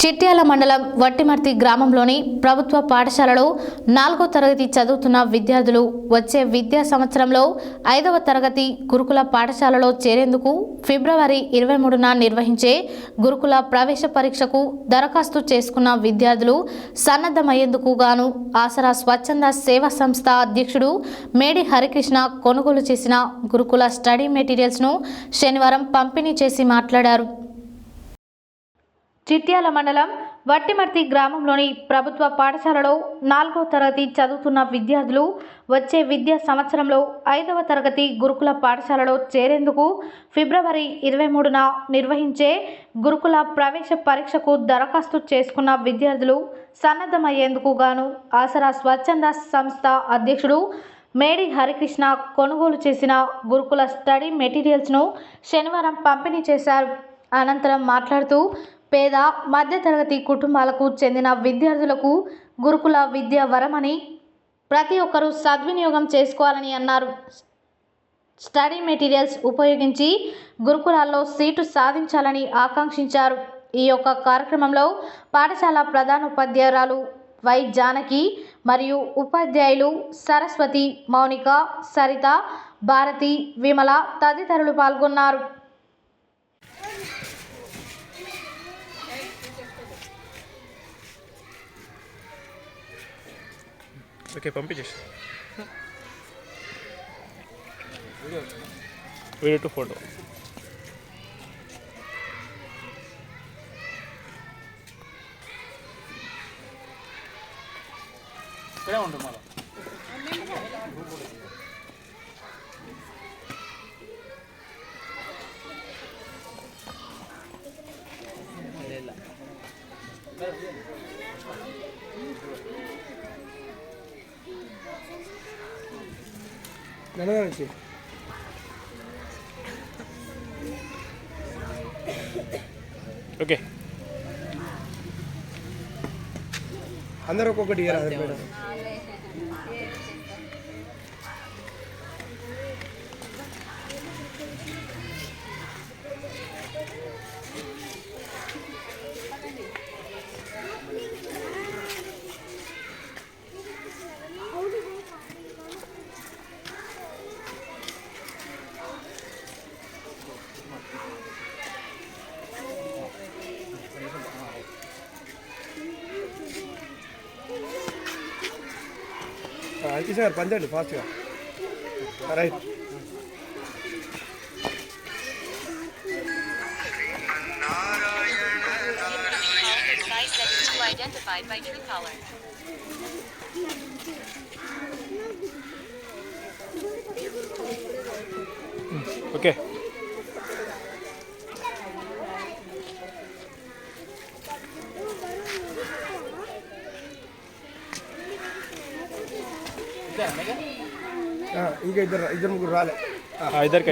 చిట్యాల మండలం వట్టిమర్తి గ్రామంలోని ప్రభుత్వ పాఠశాలలో నాలుగో తరగతి చదువుతున్న విద్యార్థులు వచ్చే విద్యా సంవత్సరంలో ఐదవ తరగతి గురుకుల పాఠశాలలో చేరేందుకు ఫిబ్రవరి ఇరవై మూడున నిర్వహించే గురుకుల ప్రవేశ పరీక్షకు దరఖాస్తు చేసుకున్న విద్యార్థులు సన్నద్ధమయ్యేందుకు గాను ఆసరా స్వచ్ఛంద సేవా సంస్థ అధ్యక్షుడు మేడి హరికృష్ణ కొనుగోలు చేసిన గురుకుల స్టడీ మెటీరియల్స్ను శనివారం పంపిణీ చేసి మాట్లాడారు. చిట్యాల మండలం వట్టిమర్తి గ్రామంలోని ప్రభుత్వ పాఠశాలలో నాలుగో తరగతి చదువుతున్న విద్యార్థులు వచ్చే విద్యా సంవత్సరంలో ఐదవ తరగతి గురుకుల పాఠశాలలో చేరేందుకు ఫిబ్రవరి ఇరవై మూడున నిర్వహించే గురుకుల ప్రవేశ పరీక్షకు దరఖాస్తు చేసుకున్న విద్యార్థులు సన్నద్ధమయ్యేందుకు గాను ఆసరా స్వచ్ఛంద సంస్థ అధ్యక్షుడు మేడి హరికృష్ణ కొనుగోలు చేసిన గురుకుల స్టడీ మెటీరియల్స్ను శనివారం పంపిణీ చేశారు. అనంతరం మాట్లాడుతూ పేద మధ్యతరగతి కుటుంబాలకు చెందిన విద్యార్థులకు గురుకుల విద్య వరమని ప్రతి ఒక్కరూ సద్వినియోగం చేసుకోవాలని అన్నారు. స్టడీ మెటీరియల్స్ ఉపయోగించి గురుకులాల్లో సీటు సాధించాలని ఆకాంక్షించారు. ఈ యొక్క కార్యక్రమంలో పాఠశాల ప్రధానోపాధ్యాయురాలు వై జానకి మరియు ఉపాధ్యాయులు సరస్వతి మౌనిక సరిత భారతి విమల తదితరులు పాల్గొన్నారు. ఓకే పంపించేసి వీడియో టు ఫోటో ఇక్కడే ఉండు మళ్ళీ నడవడానికి ఓకే అందరూ ఒక్కొక్కటి ఇయ్యరా మేడం అంతే సార్ పంచండి ఫాస్ట్గా right device that is too identified by Truecaller. Okay ఇంకా ఇద్దరు ఇద్దరు ముగ్గురు రాలే. ఇద్దరికి